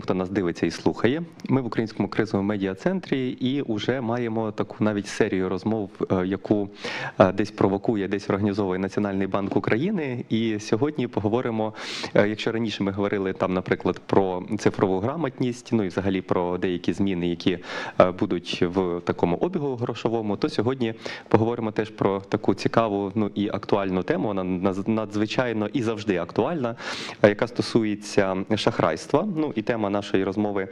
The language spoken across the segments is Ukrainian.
хто нас дивиться і слухає. Ми в українському кризовому медіа центрі і вже маємо таку навіть серію розмов, е, яку е, десь провокує, десь організовує Національний банк України. І сьогодні поговоримо. е, Якщо раніше ми говорили там, наприклад, про цифрову грамотність, ну і взагалі про деякі зміни, які будуть в такому обігу грошовому, то сьогодні поговоримо теж про таку цікаву ну і актуальну тему. Вона надзвичайно і завжди актуальна, яка стосується шахрайства. Ну і тема нашої розмови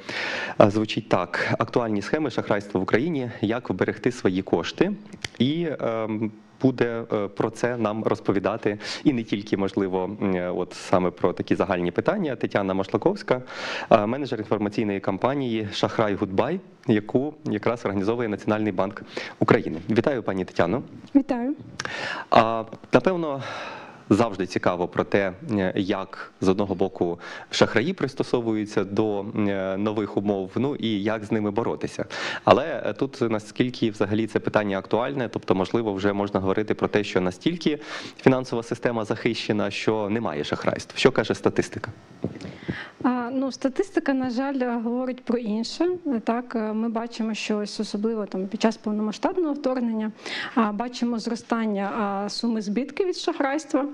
е, звучить так: актуальні схеми шахрайства в Україні, як вберегти свої кошти і. ем, Буде е, про це нам розповідати і не тільки можливо, е, от саме про такі загальні питання. Тетяна Машлаковська, менеджер інформаційної кампанії Шахрай Гудбай, яку якраз організовує Національний банк України. Вітаю, пані Тетяно. Вітаю. А напевно. Завжди цікаво про те, е, як з одного боку шахраї пристосовуються до е, нових умов, ну і як з ними боротися. Але е, тут наскільки взагалі це питання актуальне, тобто, можливо, вже можна говорити про те, що настільки фінансова система захищена, що немає шахрайств. Що каже статистика? Ну, статистика, на жаль, говорить про інше. Так, е, ми бачимо, що ось особливо там під час повномасштабного вторгнення бачимо зростання суми збитків від шахрайства.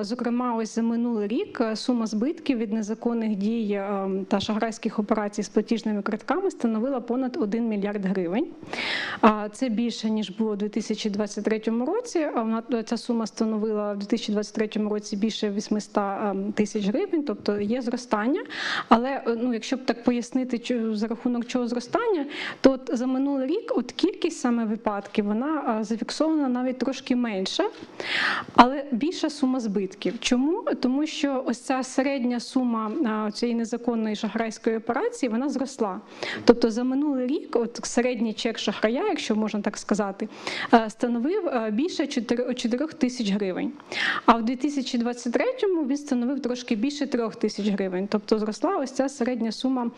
Зокрема, ось за минулий рік е, сума збитків від незаконних дій е, та шахрайських операцій з платіжними картками становила понад 1 мільярд гривень. Це більше ніж було у 2023 році. Вона ця сума становила в 2023 році більше 800 ем, тисяч гривень, тобто є зростання. Але е, ну, якщо б так пояснити, за рахунок чого зростання, то от за минулий рік от кількість саме випадків вона зафіксована навіть трошки менше, але більша сума збитків. Чому? Тому що ось ця середня сума цієї незаконної шахрайської операції вона зросла. Тобто за минулий рік, от середній чек шахрая, якщо можна так сказати, е, становив е, більше 4 4 тисяч гривень. А в 2023-му він становив трошки більше 3 тисяч гривень. Тобто зросла ось ця середня сума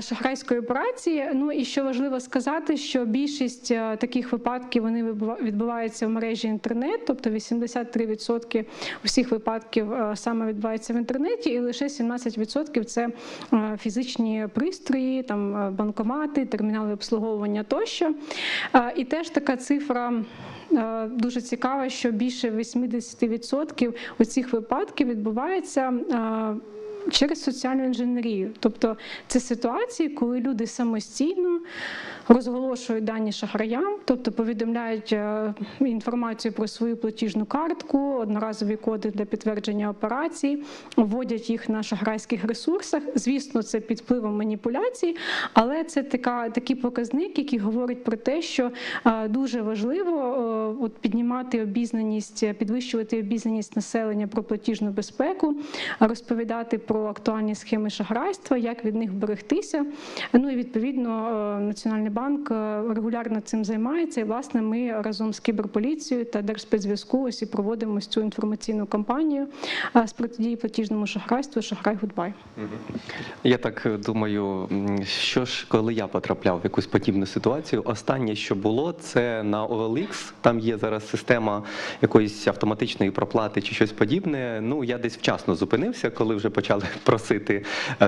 шахрайської операції. Ну і що важливо сказати, що більшість е, таких випадків вони відбуваються в мережі інтернет, тобто 83% усіх випадків е, саме відбувається в інтернеті, і лише 17% це е, фізичні пристрої, там банкомати, термінали обслуговування тощо. І теж така цифра. Дуже цікава, що більше 80% оцих випадків відбувається через соціальну інженерію. Тобто це ситуації, коли люди самостійно розголошують дані шахраям, тобто повідомляють е, інформацію про свою платіжну картку, одноразові коди для підтвердження операцій, вводять їх на шахрайських ресурсах. Звісно, це під впливом маніпуляцій, але це така, такий показник, який говорить про те, що е, дуже важливо е, от, піднімати обізнаність, підвищувати обізнаність населення про платіжну безпеку, розповідати про актуальні схеми шахрайства, як від них берегтися. Ну і відповідно Національний банк е, регулярно цим займається. І власне ми разом з кіберполіцією та Держспецзв'язку ось і проводимо цю інформаційну кампанію е, з протидії платіжному шахрайству Шахрай Гудбай. Я так е, думаю, що ж, коли я потрапляв в якусь подібну ситуацію, останнє, що було, це на OLX. Там є зараз система якоїсь автоматичної проплати чи щось подібне. Ну я десь вчасно зупинився, коли вже почали просити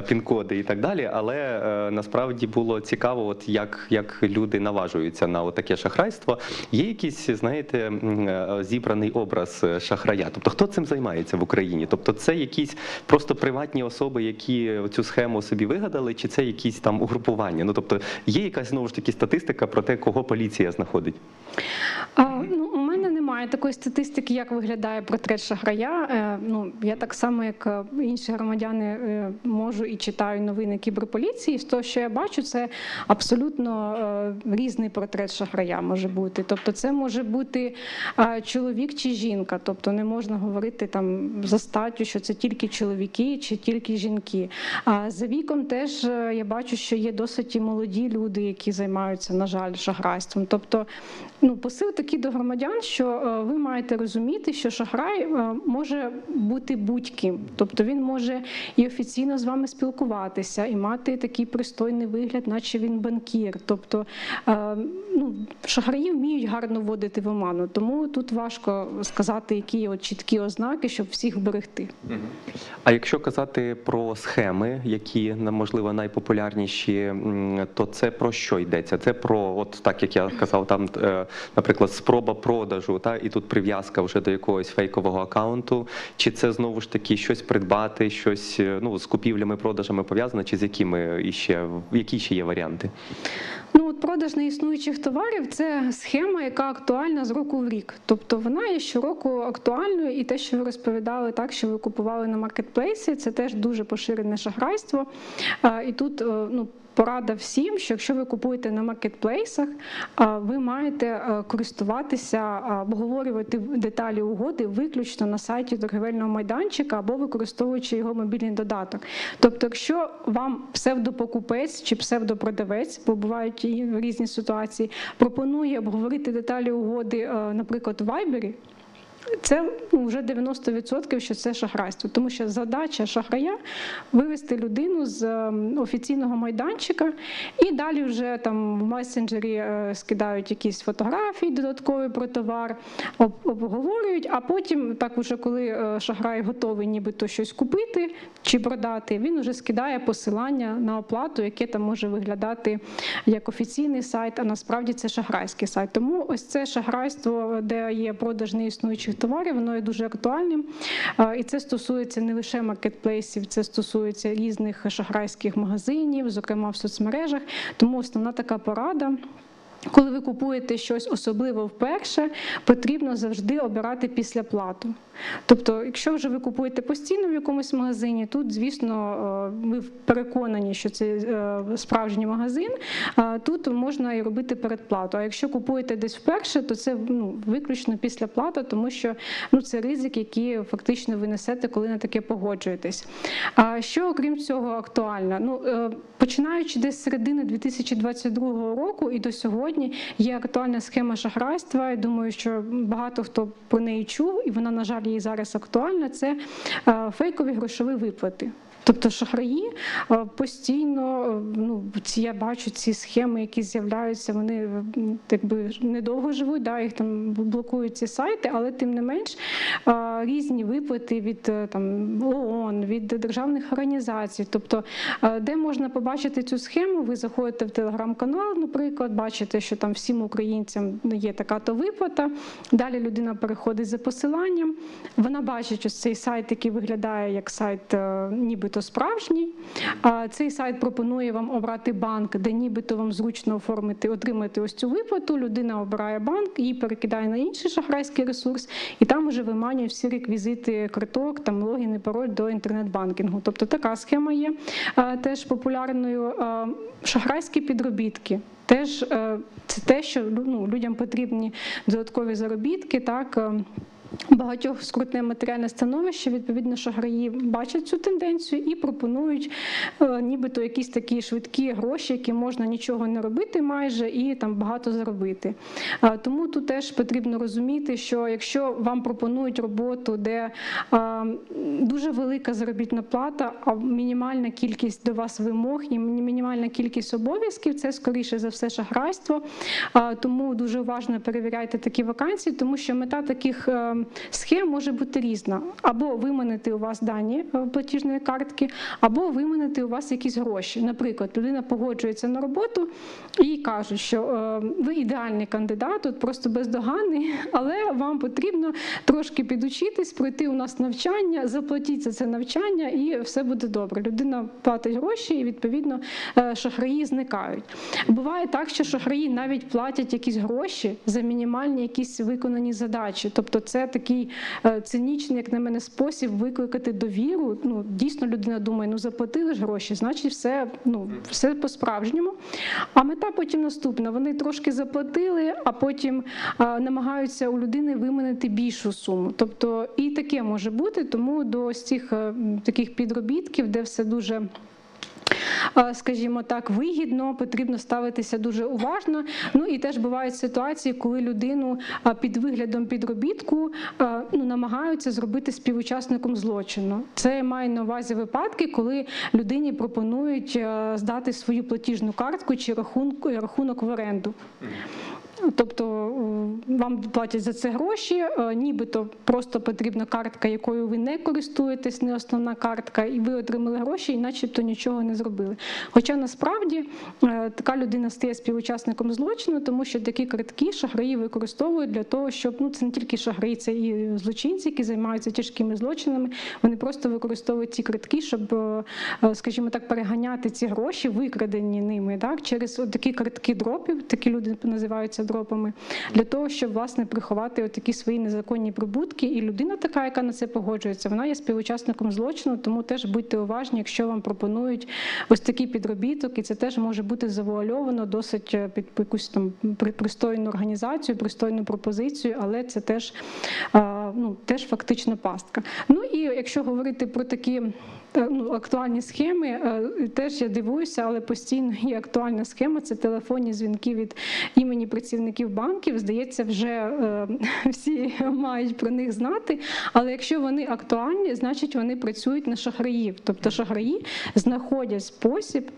пін-коди і так далі. Але насправді було цікаво, от як, як люди наважуються на таке шахрайство. Є якийсь, знаєте, е, зібраний образ е, шахрая. Тобто, хто цим займається в Україні? Тобто, це якісь просто приватні особи, які цю схему собі вигадали, чи це якісь там угрупування? Ну тобто, є якась знову ж таки статистика про те, кого поліція знаходить. Ну, у мене немає такої статистики, як виглядає портрет шахрая. Е, ну, я так само, як е, інші громадяни, е, можу і читаю новини кіберполіції. З того, що я бачу, це абсолютно різний портрет шахрая може бути. Тобто, це може бути чоловік чи жінка. Тобто не можна говорити там за статтю, що це тільки чоловіки чи тільки жінки. А за віком теж я бачу, що є досить і молоді люди, які займаються, на жаль, шахрайством. Тобто, ну, посил такий до громадян, що ви маєте розуміти, що шахрай е, може бути будь-ким, тобто він може і офіційно з вами спілкуватися, і мати такий пристойний вигляд, наче він банкір. Тобто е, ну, шахраї вміють гарно вводити в оману, тому тут важко сказати, які от чіткі ознаки, щоб всіх вберегти. А якщо казати про схеми, які можливо найпопулярніші, то це про що йдеться? Це про, от так як я казав, там, е, наприклад, спроба продажу, та і тут прив'язка вже до якогось фейкового акаунту. Чи це знову ж таки щось придбати, щось е, ну з купівлями, продажами пов'язане, чи з якими іще які ще є варіанти? Ну, от продаж неіснуючих товарів це схема, яка актуальна з року в рік. Тобто вона є щороку актуальною, і те, що ви розповідали, так що ви купували на маркетплейсі, це теж дуже поширене шахрайство. І тут е, ну. Порада всім, що якщо ви купуєте на маркетплейсах, ви маєте е, користуватися, обговорювати деталі угоди виключно на сайті торгівельного майданчика або використовуючи його мобільний додаток. Тобто, якщо вам псевдопокупець чи псевдопродавець, бо бувають і різні ситуації, пропонує обговорити деталі угоди, е, наприклад, у Вайбері. Це вже 90% що це шахрайство, тому що задача шахрая вивести людину з ем, офіційного майданчика, і далі вже там в месенджері е, скидають якісь фотографії додаткові про товар, обговорюють, а потім, так уже коли е, шахрай готовий нібито щось купити чи продати, він вже скидає посилання на оплату, яке там може виглядати як офіційний сайт, а насправді це шахрайський сайт. Тому ось це шахрайство, де є продаж неіснуючих товарів, воно є дуже актуальним. І це стосується не лише маркетплейсів, це стосується різних шахрайських магазинів, зокрема в соцмережах. Тому основна така порада. Коли ви купуєте щось особливо вперше, потрібно завжди обирати післяплату. Тобто, якщо вже ви купуєте постійно в якомусь магазині, тут, звісно, е, ви переконані, що це е, справжній магазин, тут можна і робити передплату. А якщо купуєте десь вперше, то це ну, виключно післяплата, тому що ну, це ризик, який фактично ви несете, коли на таке погоджуєтесь. А що окрім цього актуально? Ну, е, починаючи десь з середини 2022 року і до сьогодні є актуальна схема шахрайства. Я думаю, що багато хто про неї чув, і вона, на жаль, і зараз актуальна. Це е, фейкові грошові виплати. Тобто шахраї е, постійно, е, ну я бачу ці схеми, які з'являються, вони е, якби недовго живуть, да, їх там блокують ці сайти, але тим не менш різні виплати від там ООН, від державних організацій. Тобто, де можна побачити цю схему, ви заходите в телеграм-канал, наприклад, бачите, що там всім українцям є така то виплата. Далі людина переходить за посиланням. Вона бачить ось цей сайт, який виглядає як сайт, е, нібито справжній. Цей сайт пропонує вам обрати банк, де нібито вам зручно оформити, отримати ось цю виплату. Людина обирає банк, її перекидає на інший шахрайський ресурс, і там уже виманює всі реквізити карток, там логін і пароль до інтернет-банкінгу. Тобто така схема є е, теж популярною. Е, Шахрайські підробітки. Теж е, це те, що ну, людям потрібні додаткові заробітки, так. Багатьох скрутне матеріальне становище, відповідно, шахраї бачать цю тенденцію і пропонують е, нібито якісь такі швидкі гроші, які можна нічого не робити майже і там багато заробити. Е, Тому тут теж потрібно розуміти, що якщо вам пропонують роботу, де е, дуже велика заробітна плата, а мінімальна кількість до вас вимог і мінімальна кількість обов'язків, це скоріше за все шахрайство. Е, Тому дуже уважно перевіряйте такі вакансії, тому що мета таких е, схем може бути різна: або виманити у вас дані е, платіжної картки, або виманити у вас якісь гроші. Наприклад, людина погоджується на роботу і кажуть, що е, ви ідеальний кандидат, от просто бездоганний, але вам потрібно трошки підучитись, пройти у нас навчання, заплатіть за це навчання, і все буде добре. Людина платить гроші, і відповідно е, шахраї зникають. Буває так, що шахраї навіть платять якісь гроші за мінімальні якісь виконані задачі. Тобто, це такий е, цинічний, як на мене, спосіб викликати довіру. Ну дійсно людина думає, ну заплатили ж гроші, значить, все ну все по-справжньому. А мета потім наступна: вони трошки заплатили, а потім а, намагаються у людини виманити більшу суму. Тобто і таке може бути, тому до ось цих е, таких підробітків, де все дуже е, скажімо так, вигідно, потрібно ставитися дуже уважно. Ну і теж бувають ситуації, коли людину під виглядом підробітку ну, намагаються зробити співучасником злочину. Це має на увазі випадки, коли людині пропонують здати свою платіжну картку чи рахунок в оренду. Тобто е, вам платять за це гроші, е, нібито просто потрібна картка, якою ви не користуєтесь, не основна картка, і ви отримали гроші, і начебто нічого не зробили. Хоча насправді е, така людина стає співучасником злочину, тому що такі картки шахраї використовують для того, щоб ну це не тільки шахраї, це і злочинці, які займаються тяжкими злочинами. Вони просто використовують ці картки, щоб, скажімо так, переганяти ці гроші, викрадені ними, так через такі картки дропів, такі люди називаються дропами, для того, щоб власне приховати такі свої незаконні прибутки. І людина, така, яка на це погоджується, вона є співучасником злочину, тому теж будьте уважні, якщо вам пропонують ось такий підробіток, і це теж може бути завуальовано досить е, під якусь там при- пристойну організацію, пристойну пропозицію, але це теж, ну, теж фактично пастка. Ну і якщо говорити про такі. Ну, актуальні схеми е, теж я дивуюся, але постійно є актуальна схема. Це телефонні дзвінки від імені працівників банків. Здається, вже е, всі мають про них знати. Але якщо вони актуальні, значить вони працюють на шахраїв. Тобто шахраї знаходять спосіб.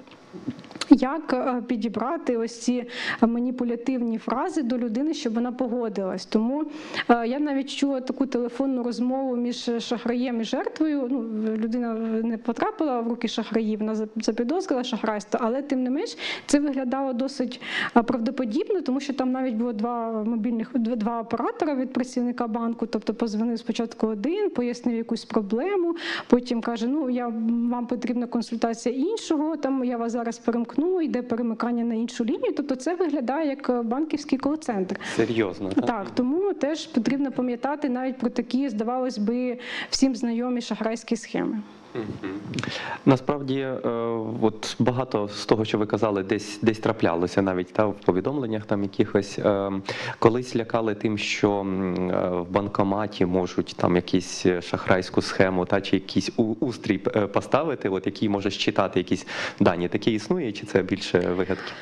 Як е, підібрати ось ці маніпулятивні фрази до людини, щоб вона погодилась? Тому е, я навіть чула таку телефонну розмову між шахраєм і жертвою. Ну, людина не потрапила в руки шахраїв, вона запідозрила шахрайство, але тим не менш це виглядало досить е, правдоподібно, тому що там навіть було два мобільних два оператора від працівника банку. Тобто позвонив спочатку один, пояснив якусь проблему, потім каже: Ну я вам потрібна консультація іншого. Там я вас зараз перемкну, йде перемикання на іншу лінію. Тобто, це виглядає як е, банківський кол-центр. Серйозно. Так, тому теж потрібно пам'ятати навіть про такі, здавалось би, всім знайомі шахрайські схеми. Насправді, е, от багато з того, що ви казали, десь десь траплялося навіть та в повідомленнях там якихось. Е, Колись лякали тим, що е, в банкоматі можуть там якісь шахрайську схему та чи якийсь устрій поставити, от який може считати якісь дані. Таке існує, чи це більше вигадки?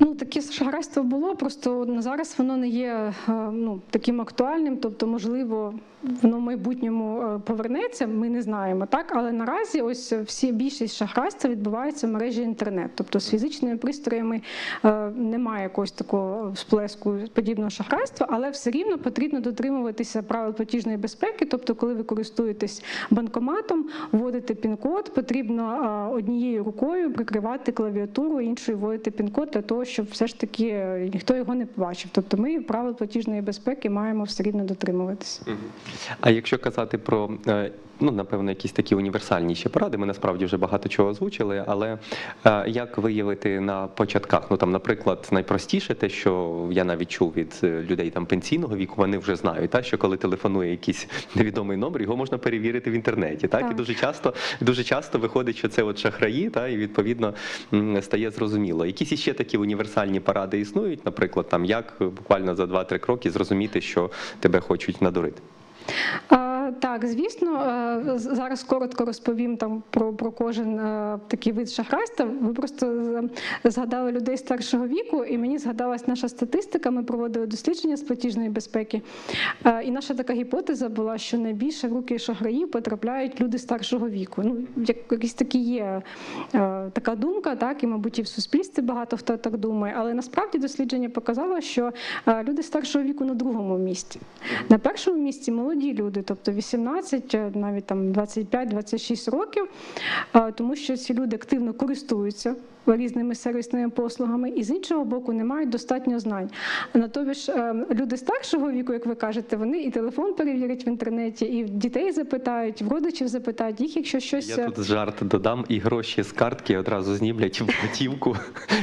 Ну, таке шахрайство було, просто зараз воно не є ну, таким актуальним, тобто, можливо, воно в майбутньому е, повернеться, ми не знаємо, так? Але наразі ось всі більшість шахрайства відбувається в мережі інтернет. Тобто з фізичними пристроями е, немає якогось такого сплеску подібного шахрайства, але все рівно потрібно дотримуватися правил платіжної безпеки. Тобто, коли ви користуєтесь банкоматом, вводите пін-код, потрібно е, однією рукою прикривати клавіатуру, іншою вводити пін-код для того, щоб все ж таки ніхто його не побачив. Тобто ми правил платіжної безпеки маємо все рівно дотримуватися. А якщо казати про е, ну напевно якісь такі універсальні ще поради, ми насправді вже багато чого озвучили, але е, як виявити на початках? Ну там, наприклад, найпростіше те, що я навіть чув від е, людей там пенсійного віку, вони вже знають, та що коли телефонує якийсь невідомий номер, його можна перевірити в інтернеті. Так, Так. і дуже часто дуже часто виходить, що це от шахраї, та і відповідно стає зрозуміло. Якісь іще такі універсальні поради існують, наприклад, там як буквально за 2-3 кроки зрозуміти, що тебе хочуть надурити. А, Так, звісно, е, зараз коротко розповім там про, про кожен е, такий вид шахрайства. Ви просто згадали людей старшого віку, і мені згадалась наша статистика. Ми проводили дослідження з платіжної безпеки. Е, І наша така гіпотеза була, що найбільше в руки шахраїв потрапляють люди старшого віку. Ну, як якісь такі є така думка, так і мабуть і в суспільстві багато хто так думає. Але насправді дослідження показало, що люди старшого віку на другому місці. На першому місці молоді люди, тобто 18, е, навіть там 25-26 років, тому що ці люди активно користуються різними сервісними послугами, і з іншого боку не мають достатньо знань. Натомість е, люди старшого віку, як ви кажете, вони і телефон перевірять в інтернеті, і дітей запитають, в родичів запитають їх, якщо щось Я е, тут жарт додам, і гроші з картки одразу знімлять в готівку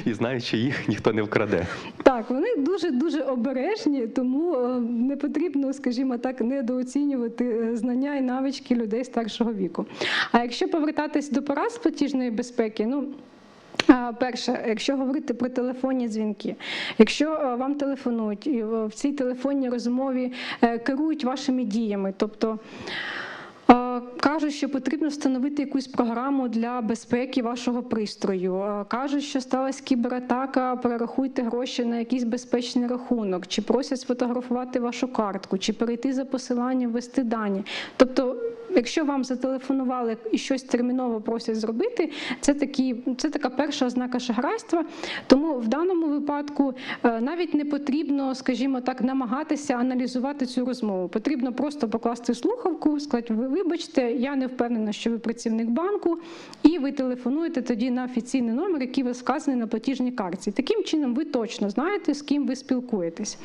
і знають, що їх ніхто не вкраде. Так, вони дуже дуже обережні, тому е, не потрібно, скажімо так, недооцінювати е, знання і навички людей старшого віку. А якщо повертатись до порад з платіжної безпеки, ну. Перше, якщо говорити про телефонні дзвінки, якщо е, вам телефонують і е, в цій телефонній розмові е, керують вашими діями, тобто Кажуть, що потрібно встановити якусь програму для безпеки вашого пристрою. Кажуть, що сталася кібератака, перерахуйте гроші на якийсь безпечний рахунок, чи просять сфотографувати вашу картку, чи перейти за посиланням, ввести дані. Тобто, якщо вам зателефонували і щось терміново просять зробити, це такі, це така перша ознака шахрайства. Тому в даному випадку е, навіть не потрібно, скажімо так, намагатися аналізувати цю розмову. Потрібно просто покласти слухавку, сказати, ви вибачте, я не впевнена, що ви працівник банку, і ви телефонуєте тоді на офіційний номер, який ви вказаний на платіжній картці. Таким чином, ви точно знаєте, з ким ви спілкуєтесь.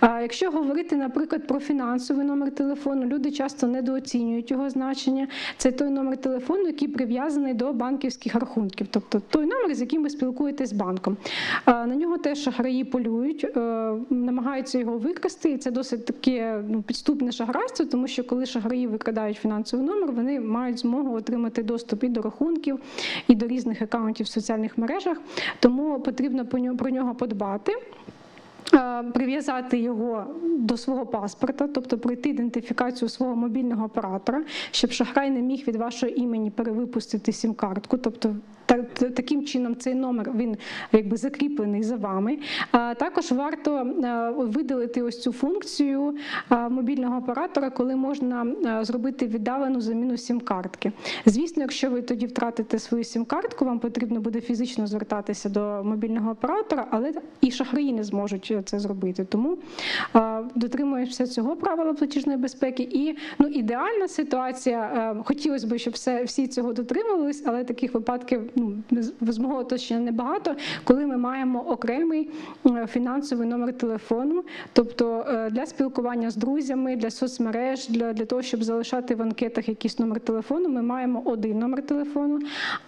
А якщо говорити, наприклад, про фінансовий номер телефону, люди часто недооцінюють його значення. Це той номер телефону, який прив'язаний до банківських рахунків, тобто той номер, з яким ви спілкуєтесь з банком. А, На нього теж шахраї полюють, е, намагаються його викрасти, і це досить таке ну, підступне шахрайство, тому що коли шахраї викрадають фінансовий номер, вони мають змогу отримати доступ і до рахунків, і до різних акаунтів в соціальних мережах. Тому потрібно про нього подбати. Е, Прив'язати його до свого паспорта, тобто пройти ідентифікацію свого мобільного оператора, щоб шахрай не міг від вашого імені перевипустити сім-картку. Тобто таким чином цей номер він якби закріплений за вами. Також варто е, видалити ось цю функцію е, мобільного оператора, коли можна е, зробити віддалену заміну сім-картки. Звісно, якщо ви тоді втратите свою сім-картку, вам потрібно буде фізично звертатися до мобільного оператора, але і шахраї не зможуть це зробити. Тому е, дотримуєшся цього правила платіжної безпеки. І ну, ідеальна ситуація, е, хотілося б, щоб все, всі цього дотримувались, але таких випадків ну, з небагато, коли ми маємо окремий е, фінансовий номер телефону, тобто е, для спілкування з друзями, для соцмереж, для, для того, щоб залишати в анкетах якийсь номер телефону, ми маємо один номер телефону.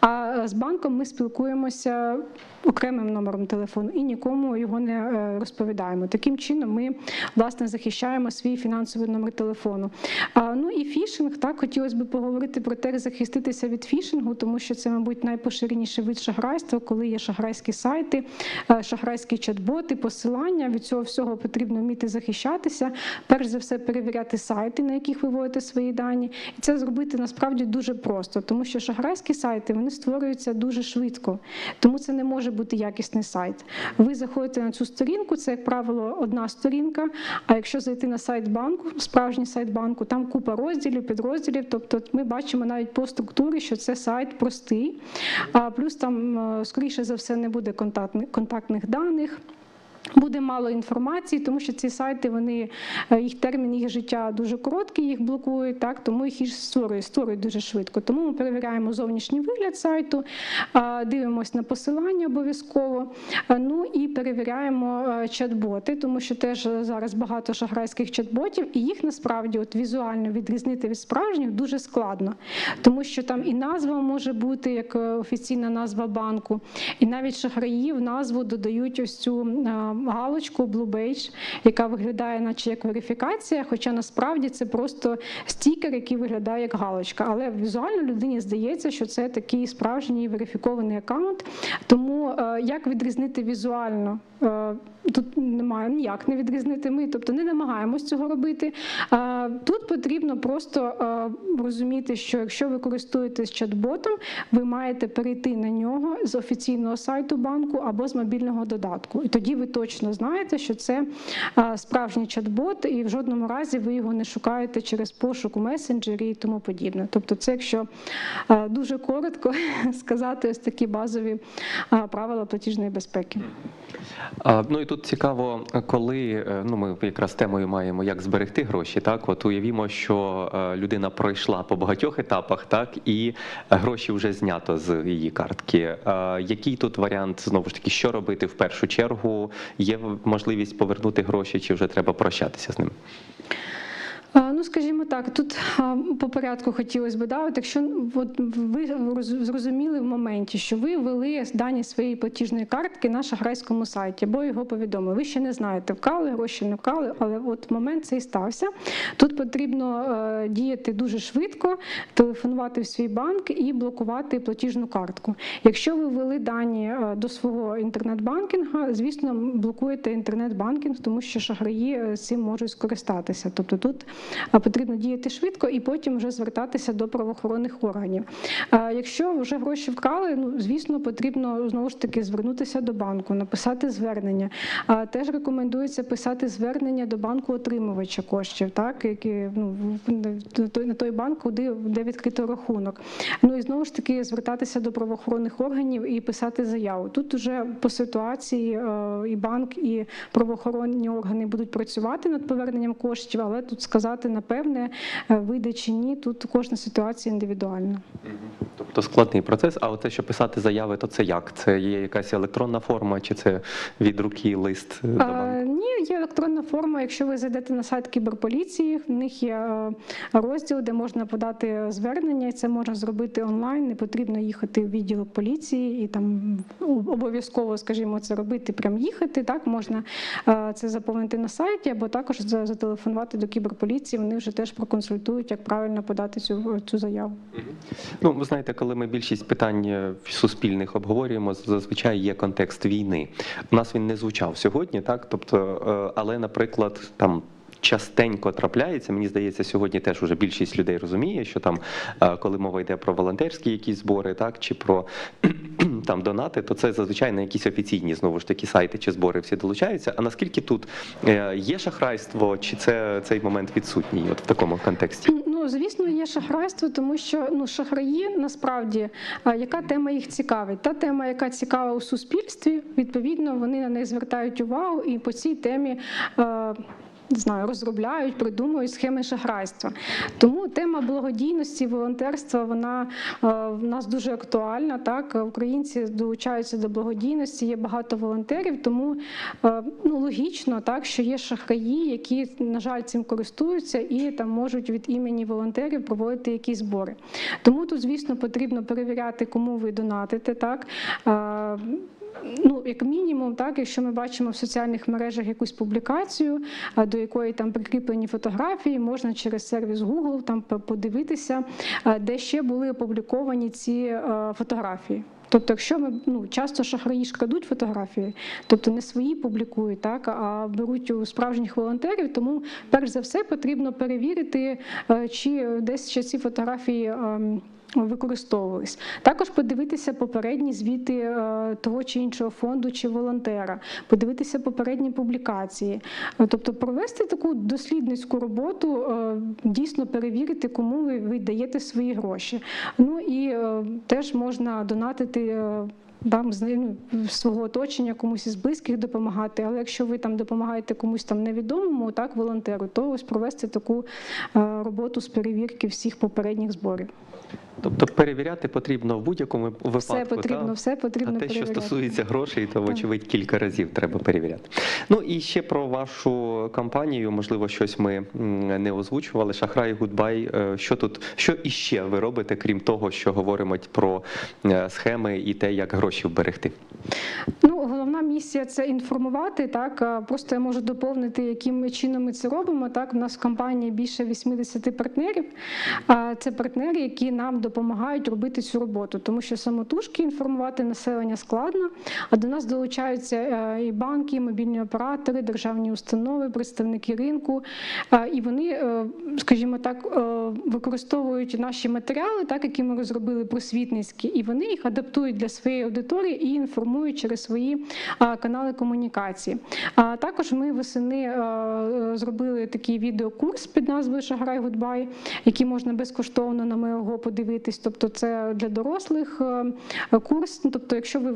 А е, з банком ми спілкуємося окремим номером телефону і нікому його не розповідаємо. Таким чином ми власне захищаємо свій фінансовий номер телефону. Ну і фішинг, так хотілося б поговорити про те, як захиститися від фішингу, тому що це, мабуть, найпоширеніший вид шахрайства, коли є шахрайські сайти, е, шахрайські чат-боти, посилання. Від цього всього потрібно вміти захищатися. Перш за все, перевіряти сайти, на яких ви вводите свої дані. І це зробити насправді дуже просто, тому що шахрайські сайти вони створюються дуже швидко, тому це не може бути якісний сайт. Ви заходите на цю сторінку, це, як правило, одна сторінка. А якщо зайти на сайт банку, справжній сайт банку, там купа розділів, підрозділів. Тобто ми бачимо навіть по структурі, що це сайт простий, а плюс там, е, скоріше за все, не буде контактних, контактних даних. Буде мало інформації, тому що ці сайти, вони е, їх термін їх життя дуже короткий, їх блокують, так тому їх і створюють, створюють дуже швидко. Тому ми перевіряємо зовнішній вигляд сайту, дивимося на посилання обов'язково. Ну і перевіряємо е, чат-боти, тому що теж зараз багато шахрайських чат-ботів, і їх насправді от візуально відрізнити від справжніх дуже складно, тому що там і назва може бути як е, офіційна назва банку, і навіть шахраї в назву додають ось цю е, галочку Blue Beige, яка виглядає, наче як верифікація, хоча насправді це просто стікер, який виглядає як галочка. Але візуально людині здається, що це такий справжній верифікований аккаунт. Тому е, як відрізнити візуально? Тут немає ніяк не відрізнити ми, тобто не намагаємось цього робити. Тут потрібно просто розуміти, що якщо ви користуєтесь чат-ботом, ви маєте перейти на нього з офіційного сайту банку або з мобільного додатку. І тоді ви точно знаєте, що це справжній чат-бот, і в жодному разі ви його не шукаєте через пошук у месенджері і тому подібне. Тобто, це якщо дуже коротко сказати ось такі базові правила платіжної безпеки. Ну і тут цікаво, коли е, ну ми якраз темою маємо, як зберегти гроші. Так, от уявімо, що е, людина пройшла по багатьох етапах, так і гроші вже знято з її картки. Який тут варіант знову ж таки, що робити в першу чергу? Є можливість повернути гроші, чи вже треба прощатися з ними? Ну, скажімо так, тут по порядку хотілося б да, от якщо от ви зрозуміли в моменті, що ви ввели дані своєї платіжної картки на шахрайському сайті, або його повідомили. Ви ще не знаєте, вкрали гроші, не вкрали, але от момент цей стався. Тут потрібно е, діяти дуже швидко, телефонувати в свій банк і блокувати платіжну картку. Якщо ви ввели дані е, до свого інтернет-банкінга, звісно, блокуєте інтернет-банкінг, тому що шахраї е, цим можуть скористатися. Тобто тут потрібно діяти швидко і потім вже звертатися до правоохоронних органів. А Якщо вже гроші вкрали, ну звісно, потрібно знову ж таки звернутися до банку, написати звернення. А теж рекомендується писати звернення до банку отримувача коштів, так які ну на той банк, куди де відкрито рахунок. Ну і знову ж таки звертатися до правоохоронних органів і писати заяву. Тут уже по ситуації е, і банк, і правоохоронні органи будуть працювати над поверненням коштів, але тут сказати напевне е, вийде чи ні. Тут кожна ситуація індивідуальна. Тобто складний процес. А оце, що писати заяви, то це як? Це є якась електронна форма, чи це від руки лист е, до банку? Ні, є електронна форма. Якщо ви зайдете на сайт кіберполіції, в них є е, розділ, де можна подати звернення, і це можна зробити онлайн. Не потрібно їхати в відділок поліції і там обов'язково, скажімо, це робити, прям їхати. Так можна це заповнити на сайті, або також зателефонувати до кіберполіції. Вони вже теж проконсультують, як правильно подати цю, цю заяву. Ну, ви знаєте, коли ми більшість питань е, суспільних обговорюємо, зазвичай є контекст війни. У нас він не звучав сьогодні, так тобто, е, але, наприклад, там. Частенько трапляється, мені здається, сьогодні теж уже більшість людей розуміє, що там, е, коли мова йде про волонтерські якісь збори, так чи про там донати, то це зазвичай на якісь офіційні знову ж таки сайти чи збори всі долучаються. А наскільки тут е, є шахрайство, чи це цей момент відсутній, от в такому контексті? Ну, звісно, є шахрайство, тому що ну шахраї насправді яка тема їх цікавить? Та тема, яка цікава у суспільстві, відповідно, вони на неї звертають увагу і по цій темі. Е, Не знаю, розробляють, придумують схеми шахрайства. Тому тема благодійності, волонтерства вона е, в нас дуже актуальна. Так, українці долучаються до благодійності, є багато волонтерів, тому е, ну, логічно, так, що є шахраї, які, на жаль, цим користуються і там можуть від імені волонтерів проводити якісь збори. Тому тут, звісно, потрібно перевіряти, кому ви донатите. Так. Ну, як мінімум, так, якщо ми бачимо в соціальних мережах якусь публікацію, до якої там прикріплені фотографії, можна через сервіс Google там подивитися, де ще були опубліковані ці е, фотографії. Тобто, якщо ми ну часто шахраї ж крадуть фотографії, тобто не свої публікують, так а беруть у справжніх волонтерів. Тому перш за все потрібно перевірити, е, чи десь ще ці фотографії. Використовувались також подивитися попередні звіти е, того чи іншого фонду чи волонтера, подивитися попередні публікації, Е, тобто провести таку дослідницьку роботу, е, дійсно перевірити, кому ви, даєте свої гроші. Ну і теж можна донатити. Е, Там з ну, свого оточення комусь із близьких допомагати. Але якщо ви там допомагаєте комусь там невідомому, так волонтеру, то ось провести таку е, роботу з перевірки всіх попередніх зборів. Тобто перевіряти потрібно в будь-якому випадку. Все потрібно, та? все потрібно а те, що перевіряти. стосується грошей, то вочевидь кілька разів треба перевіряти. Ну і ще про вашу кампанію, можливо, щось ми не озвучували. Шахрай Гудбай. Е, Що тут, що іще ви робите, крім того, що говоримо про е, схеми і те, як гроші вберегти? Ну, головна місія це інформувати. Так просто я можу доповнити, яким чином ми це робимо. Так, у нас в компанії більше 80 партнерів. Це партнери, які нам допомагають робити цю роботу, тому що самотужки інформувати населення складно. А до нас долучаються е, і банки, і мобільні оператори, державні установи, представники ринку. І вони, е, скажімо так, е, використовують наші матеріали, так які ми розробили просвітницькі, і вони їх адаптують для своєї аудиторії і інформують через свої канали комунікації. А також ми восени зробили такий відеокурс під назвою Шаграй Гудбай, який можна безкоштовно на МЕОГО подивитись. Тобто, це для дорослих курс. Ну, Тобто, якщо ви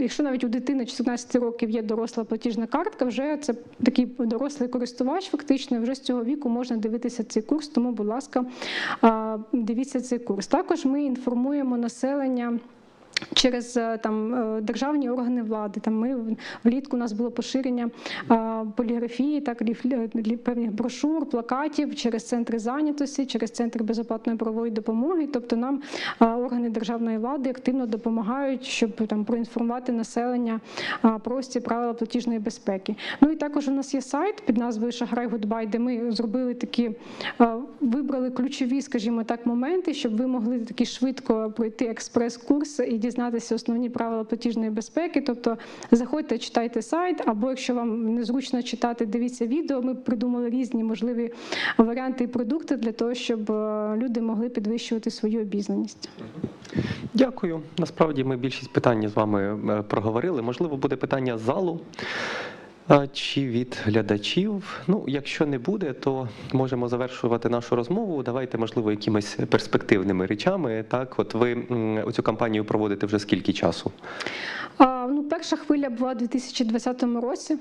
якщо навіть у дитини 14 років є доросла платіжна картка, вже це такий дорослий користувач, фактично, вже з цього віку можна дивитися цей курс. Тому, будь ласка, дивіться цей курс. Також ми інформуємо населення. Через е, там е, державні органи влади, там ми влітку у нас було поширення поліграфії, так певних брошур, плакатів через центри зайнятості, через центри безоплатної правової допомоги. Тобто нам органи державної влади активно допомагають, щоб там проінформувати населення а, про ці правила платіжної безпеки. Ну і також у нас є сайт під назвою Шаграй Гудбай, де ми зробили такі вибрали ключові, скажімо так, моменти, щоб ви могли такі швидко пройти експрес-курс і дізнатися основні правила платіжної безпеки. Тобто заходьте, читайте сайт, або якщо вам незручно читати, дивіться відео. Ми придумали різні можливі варіанти і продукти для того, щоб е, люди могли підвищувати свою обізнаність. Дякую. Насправді ми більшість питань з вами е, проговорили. Можливо, буде питання з залу. Чи від глядачів? Ну, якщо не буде, то можемо завершувати нашу розмову. Давайте, можливо, якимись перспективними речами. Так, от ви м, цю кампанію проводите вже скільки часу? А, ну, перша хвиля була у 2020 році,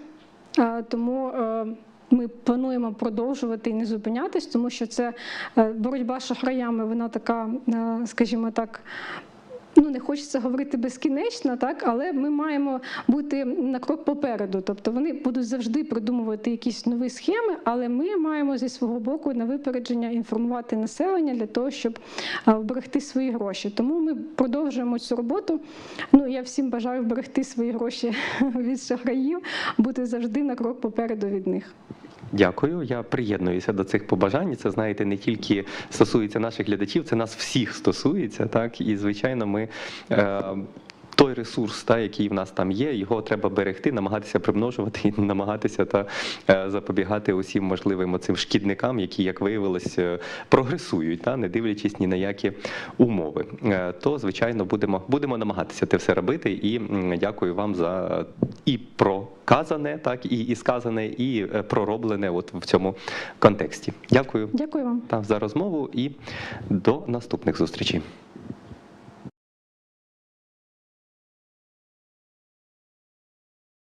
а, тому е, ми плануємо продовжувати і не зупинятись, тому що це е, боротьба з шахраями, вона така, е, скажімо так. Ну, не хочеться говорити безкінечно, так, але ми маємо бути на крок попереду. Тобто вони будуть завжди придумувати якісь нові схеми, але ми маємо зі свого боку на випередження інформувати населення для того, щоб вберегти свої гроші. Тому ми продовжуємо цю роботу. Ну я всім бажаю вберегти свої гроші від шахраїв, бути завжди на крок попереду від них. Дякую. Я приєднуюся до цих побажань. Це знаєте, не тільки стосується наших глядачів, це нас всіх стосується. Так і звичайно, ми. Е, той ресурс, та, який в нас там є, його треба берегти, намагатися примножувати і намагатися та е, запобігати усім можливим цим шкідникам, які, як виявилось, е, прогресують, та, не дивлячись ні на які умови. Е, то, звичайно, будемо, будемо намагатися це все робити. І дякую вам за і проказане, так і, і сказане, і е, пророблене от в цьому контексті. Дякую Дякую вам. та, за розмову і до наступних зустрічей.